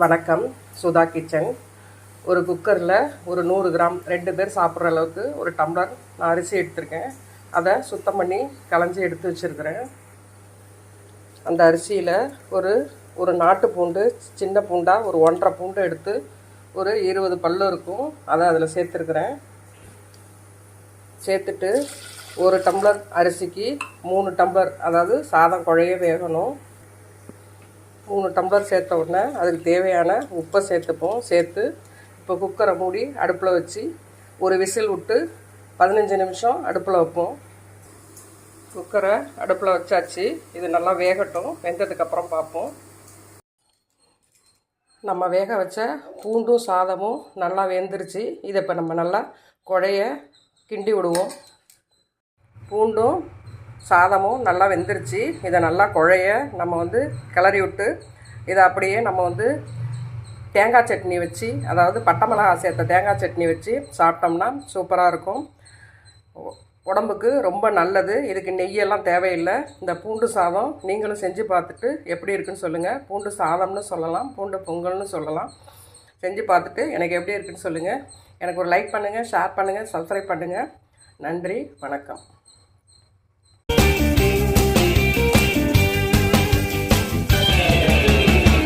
வணக்கம் சுதா கிச்சன். ஒரு குக்கரில் ஒரு நூறு கிராம் ரெண்டு பேர் சாப்பிட்ற அளவுக்கு ஒரு டம்ளர் நான் அரிசி எடுத்திருக்கேன். அதை சுத்தம் பண்ணி களைஞ்சி எடுத்து வச்சுருக்கிறேன். அந்த அரிசியில் ஒரு ஒரு நாட்டு பூண்டு சின்ன பூண்டாக ஒரு ஒன்றரை பூண்டு எடுத்து ஒரு இருபது பல்லு இருக்கும் அதை அதில் சேர்த்துருக்குறேன். சேர்த்துட்டு ஒரு டம்ளர் அரிசிக்கு மூணு டம்ளர் அதாவது சாதம் குழைய வேகணும். மூணு டம்ளர் சேர்த்த உடனே அதுக்கு தேவையான உப்பை சேர்த்துப்போம். சேர்த்து இப்போ குக்கரை மூடி அடுப்பில் வச்சு ஒரு விசில் விட்டு பதினஞ்சு நிமிஷம் அடுப்பில் வைப்போம். குக்கரை அடுப்பில் வச்சாச்சு. இது நல்லா வேகட்டும். வெந்ததுக்கப்புறம் பார்ப்போம். நம்ம வேக வச்ச பூண்டும் சாதமும் நல்லா வெந்துருச்சு. இதை இப்போ நம்ம நல்லா குழைய கிண்டி விடுவோம். பூண்டும் சாதமும் நல்லா வெந்துருச்சு. இதை நல்லா குழைய நம்ம வந்து கிளறி விட்டு இதை அப்படியே நம்ம வந்து தேங்காய் சட்னி வச்சு அதாவது பட்டை மிளகா சேர்த்த தேங்காய் சட்னி வச்சு சாப்பிட்டோம்னா சூப்பராக இருக்கும். உடம்புக்கு ரொம்ப நல்லது. இதுக்கு நெய்யெல்லாம் தேவையில்லை. இந்த பூண்டு சாதம் நீங்களும் செஞ்சு பார்த்துட்டு எப்படி இருக்குன்னு சொல்லுங்கள் பூண்டு சாதம்னு சொல்லலாம் பூண்டு பொங்கல்னு சொல்லலாம். செஞ்சு பார்த்துட்டு எனக்கு எப்படி இருக்குன்னு சொல்லுங்கள் எனக்கு ஒரு லைக் பண்ணுங்கள் ஷேர் பண்ணுங்கள் சப்ஸ்கிரைப் பண்ணுங்கள் நன்றி வணக்கம்.